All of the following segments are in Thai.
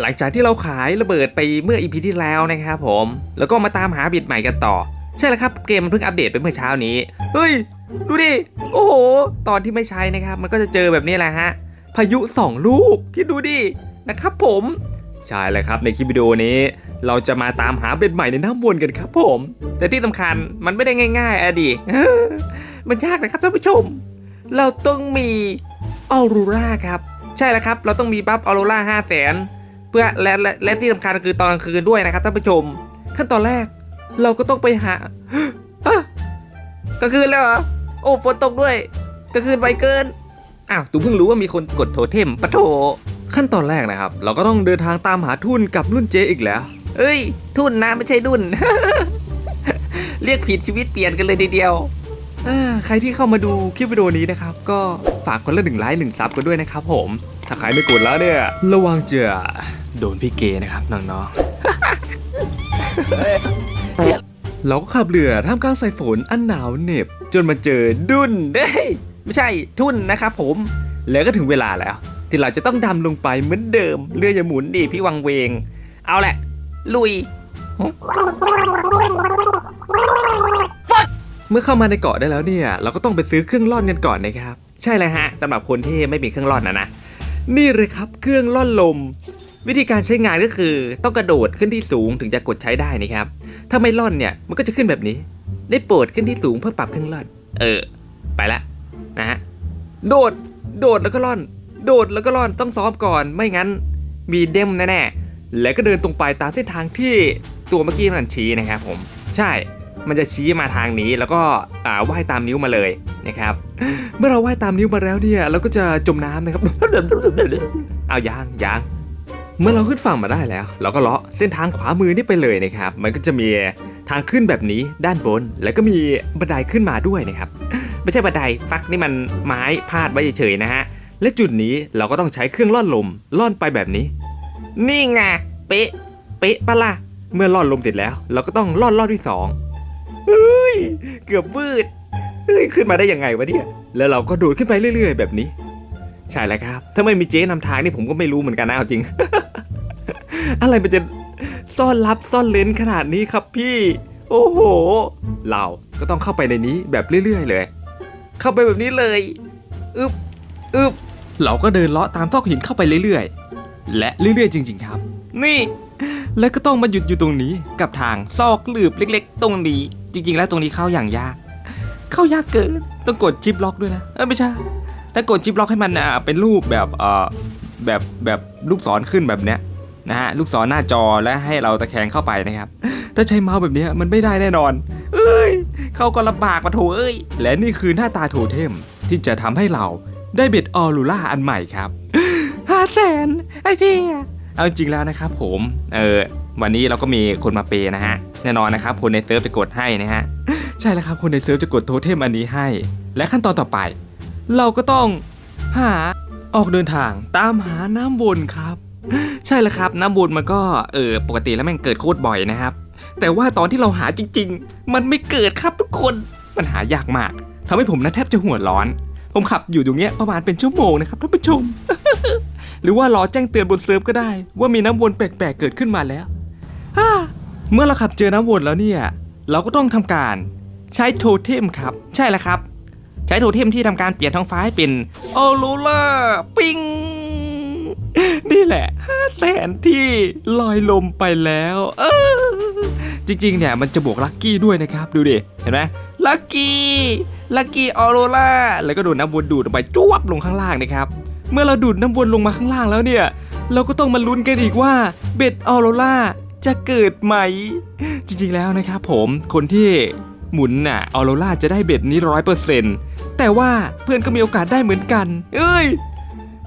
หลังจากที่เราขายระเบิดไปเมื่ออีพีที่แล้วนะครับผม แล้วก็มาตามหาบิดใหม่กันต่อ ใช่แล้วครับเกมมันเพิ่งอัปเดตไปเมื่อเช้านี้ เฮ้ย ดูดิ โอ้โห ตอนที่ไม่ใช้นะครับ มันก็จะเจอแบบนี้แหละฮะ พายุสองลูกคิดดูดิ นะครับผม ใช่เลยครับในคลิปวิดีโอนี้ เราจะมาตามหาเบ็ดใหม่ในน้ำวนกันครับผม แต่ที่สำคัญมันไม่ได้ง่าย ๆอะดิมันยากนะครับท่านผู้ชม เราต้องมีออรูราครับ ใช่แล้วครับ เราต้องมีบัฟออโรราห้าแสนเพื่อและและและที่สำคัญคือตอนกลางคืนด้วยนะครับท่านผู้ชม ขั้นตอนแรก เราก็ต้องไปหาฮะกลางคืนแล้วเหรอโอ้ฝนตกด้วยกลางคืนไวเกินอ้าวตูเพิ่งรู้ว่ามีคนกดโทเทมปะโถขั้นตอนแรกนะครับ เราก็ต้องเดินทางตามหาทุนกับรุ่นเจอีกแล้วเอ้ย ทุนนะไม่ใช่ดุนเรียกผิดชีวิตเปลี่ยนกันเลยทีเดียว ใครที่เข้ามาดูคลิปวิดีโอนี้นะครับ ก็ฝากคนละหนึ่งไลค์หนึ่งซับกันด้วยนะครับผม ถ้าใครไม่กดแล้วเนี่ย ระวังเจะโดนพี่เกนะครับน้องๆเราก็ขับเรือท่ามกลางสายฝนอันหนาวเหน็บ จนมาเจอดุนเด้ไม่ใช่ทุนนะครับผม แล้วก็ถึงเวลาแล้ว ที่เราจะต้องดำลงไปเหมือนเดิมเรืออย่าหมุนดิพี่วังเวง เอาแหละ ลุย เมื่อเข้ามาในเกาะได้แล้วเนี่ย เราก็ต้องไปซื้อเครื่องร่อนกันก่อนนะครับ ใช่เลยฮะสำหรับคนที่ไม่มีเครื่องร่อนนะนะนี่เลยครับเครื่องร่อนลม วิธีการใช้งานก็คือต้องกระโดดขึ้นที่สูงถึงจะกดใช้ได้นะครับ ถ้าไม่ร่อนเนี่ยมันก็จะขึ้นแบบนี้ ได้โปรดขึ้นที่สูงเพื่อปรับเครื่องร่อน เออ ไปละนะฮะโดดโดดแล้วก็ร่อน โดดแล้วก็ร่อนต้องซ้อมก่อนไม่งั้น มีเด้มแน่ๆแล้วก็เดินตรงไปตามเส้นทางที่ตัวเมื่อกี้มันชี้นะครับผม ใช่ มันจะชี้มาทางนี้แล้วก็ว่ายตามนิ้วมาเลยนะครับ เมื่อเราว่ายตามนิ้วมาแล้วเนี่ยเราก็จะจมน้ำนะครับเอายางยางเมื่อเราขึ้นฝั่งมาได้แล้ว เราก็เลาะเส้นทางขวามือนี่ไปเลยนะครับ มันก็จะมีทางขึ้นแบบนี้ด้านบน แล้วก็มีบันไดขึ้นมาด้วยนะครับ ไม่ใช่บันไดฟักนี่มันไม้พาดไว้เฉยๆนะฮะและจุดนี้เราก็ต้องใช้เครื่องล่อนลมล่อนไปแบบนี้ นี่ไงเป๊ะเป๊ะปะล่ะเมื่อล่อนลมเสร็จแล้ว เราก็ต้องล่อนรอบที่สอง เฮ้ยเกือบวืดเฮ้ยขึ้นมาได้ยังไงวะเนี่ย แล้วเราก็โดดขึ้นไปเรื่อย ๆ แบบนี้ ใช่แล้วครับ ถ้าไม่มีเจ๊นำทางนี่ผมก็ไม่รู้เหมือนกันนะเอาจริง อะไรมันจะซ่อนลับซ่อนเลนขนาดนี้ครับพี่ โอ้โห เราก็ต้องเข้าไปในนี้แบบเรื่อย ๆ เลย เข้าไปแบบนี้เลยอึบอึบเราก็เดินเลาะตามซอกหินเข้าไปเรื่อยๆ และเรื่อยๆ จริง ๆ ครับ นี่ แล้วก็ต้องมาหยุดอยู่ตรงนี้กับทางซอกลืบเล็ก ๆ ตรงนี้ จริง ๆ แล้วตรงนี้เข้าอย่างยาก เข้ายากเกินต้องกดชิปล็อกด้วยนะเออไม่ใช่ถ้ากดชิปล็อกให้มันอะเป็นรูปแบบเอ่อแบบแบบลูกศรขึ้นแบบเนี้ยนะฮะลูกศรหน้าจอและให้เราตะแคงเข้าไปนะครับ ถ้าใช้เมาส์แบบนี้มันไม่ได้แน่นอน เอ้ยเข้าก็ลำบากมาโถเอ้ย และนี่คือหน้าตาโถเทมที่จะทำให้เราได้เบ็ดออลูล่าอันใหม่ครับห้าแสนไอ้เจี๊เอาจริงแล้วนะครับผม เออ วันนี้เราก็มีคนมาเปย์นะฮะ แน่นอนนะครับคนในเซิร์ฟจะกดให้นะฮะ ใช่แล้วครับคนในเซิร์ฟจะกดโทเทมอันนี้ให้ และขั้นตอนต่อไป เราก็ต้องหาออกเดินทางตามหาน้ำวนครับ ใช่แล้วครับน้ำวนมันก็เออปกติแล้วมันเกิดโคตรบ่อยนะครับ แต่ว่าตอนที่เราหาจริง ๆ มันไม่เกิดครับทุกคนมันหายากมากทำให้ผมนะแทบจะหัวร้อน ผมขับอยู่ตรงเนี้ยประมาณเป็นชั่วโมงนะครับท่านผู้ชม หรือว่ารอแจ้งเตือนบนเซิร์ฟก็ได้ ว่ามีน้ำวนแปลกๆเกิดขึ้นมาแล้ว เมื่อเราขับเจอน้ำวนแล้วเนี่ย เราก็ต้องทำการใช้โทเทมครับ ใช่แล้วครับ ใช้โทเทมที่ทำการเปลี่ยนท้องฟ้าให้เป็นออโรล่าปิงนี่แหละห้าแสนที่ลอยลมไปแล้ว เออ จริงๆเนี่ยมันจะบวกลัคกี้ด้วยนะครับ ดูดิ เห็นไหมลัคกี้ลัคกี้ออโรล่าแล้วก็โดนน้ำวนดูดลงไปจ้วบลงข้างล่างนะครับ เมื่อเราดูดน้ำวนลงมาข้างล่างแล้วเนี่ย เราก็ต้องมาลุ้นกันอีกว่าเบ็ดออโรล่า จะเกิดไหม จริงๆแล้วนะครับผมคนที่หมุนน่ะออโรล่าจะได้เบ็ดนี้ร้อยเปอร์เซ็นต์แต่ว่าเพื่อนก็มีโอกาสได้เหมือนกัน เอ้ย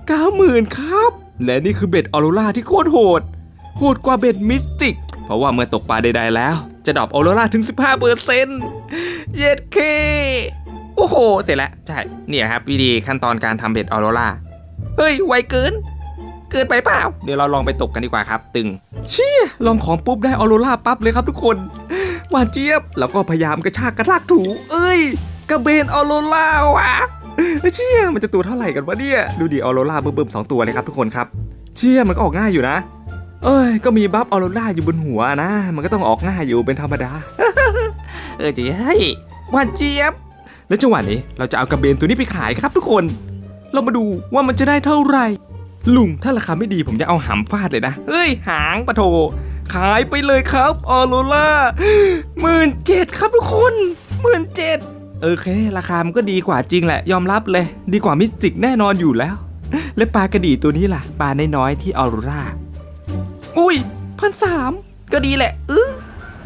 เก้าหมื่นครับ และนี่คือเบ็ดออโรล่าที่โคตรโหด โหดกว่าเบ็ดมิสติก เพราะว่าเมื่อตกปลาใดๆแล้ว จะดรอปออโรล่าถึง 15เปอร์เซ็นต์เย็ดเคโอ้โห เสร็จแล้ว ใช่ เนี่ยครับวิธีขั้นตอนการทำเบ็ดออโรล่าเฮ้ย ไวเกิน เกินไปเปล่า เดี๋ยวเราลองไปตกกันดีกว่าครับ ตึง เชี่ยลองของปุ๊บได้ออโรล่าปั๊บเลยครับทุกคนหวานเจี๊ยบแล้วก็พยายามกระชากกระลากถูเอ้ย กระเบนออโรล่าว่ะเชี่ยมันจะตัวเท่าไหร่กันวะเนี่ย ดูดิออโรล่าเบิ่มๆสองตัวเลยครับทุกคนครับ เชี่ยมันก็ออกง่ายอยู่นะ เอ้ย ก็มีบัฟออโรราอยู่บนหัวนะ มันก็ต้องออกง่ายอยู่เป็นธรรมดา เออจะให้หวานเจี๊ยบ แล้วจังหวะนี้เราจะเอากระเบนตัวนี้ไปขายครับทุกคน เรามาดูว่ามันจะได้เท่าไหร่ ลุงถ้าราคาไม่ดีผมจะเอาหำฟาดเลยนะ เฮ้ย หางปะโถ ขายไปเลยครับออโรล่าหมื่นเจ็ดครับทุกคนหมื่นเจ็ดโอเค ราคามันก็ดีกว่าจริงแหละ ยอมรับเลย ดีกว่ามิสติกแน่นอนอยู่แล้ว และปลากระดีตัวนี้ล่ะ ปลาน้อยๆที่ออโรราอุ้ยพันสามก็ดีแหละเออ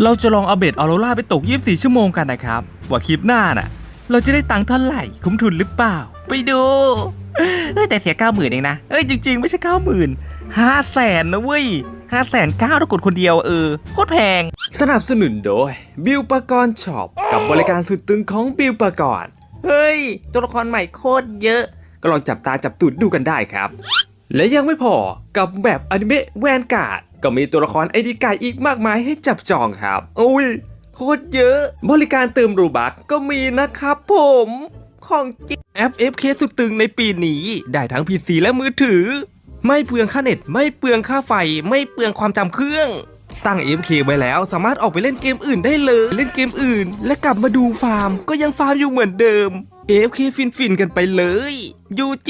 เราจะลองเอาเบ็ดออโรราไปตก 24 ชั่วโมงกันนะครับ ว่าคลิปหน้าน่ะ เราจะได้ตังค์เท่าไหร่ คุ้มทุนหรือเปล่า ไปดู เอ้ยแต่เสียเก้าหมื่นเองนะ เอ้ยจริง ๆ ไม่ใช่เก้าหมื่นห้าแสนนะเว้ยห้าแสนเก้าถ้ากดคนเดียวเออโคตรแพง สนับสนุนโดย บิวปกรณ์ช็อปกับบริการสุดตึงของบิวปกรณ์เฮ้ย ตัวละครใหม่โคตรเยอะ ก็ลองจับตาจับตูดดูกันได้ครับ และยังไม่พอกับแบบอนิเมะแวนการ์ดก็มีตัวละครไอดีไก่อีกมากมายให้จับจองครับอุ้ยโคตรเยอะ บริการเติมรูบักก็มีนะครับผม ของจริงแอป FK สุดตึงในปีนี้ ได้ทั้ง PC และมือถือ ไม่เปลืองค่าเน็ต ไม่เปลืองค่าไฟ ไม่เปลืองความจำเครื่องตั้ง FK ไว้แล้วสามารถออกไปเล่นเกมอื่นได้เลย เล่นเกมอื่น และกลับมาดูฟาร์ม ก็ยังฟาร์มอยู่เหมือนเดิม FK ฟินๆกันไปเลย UG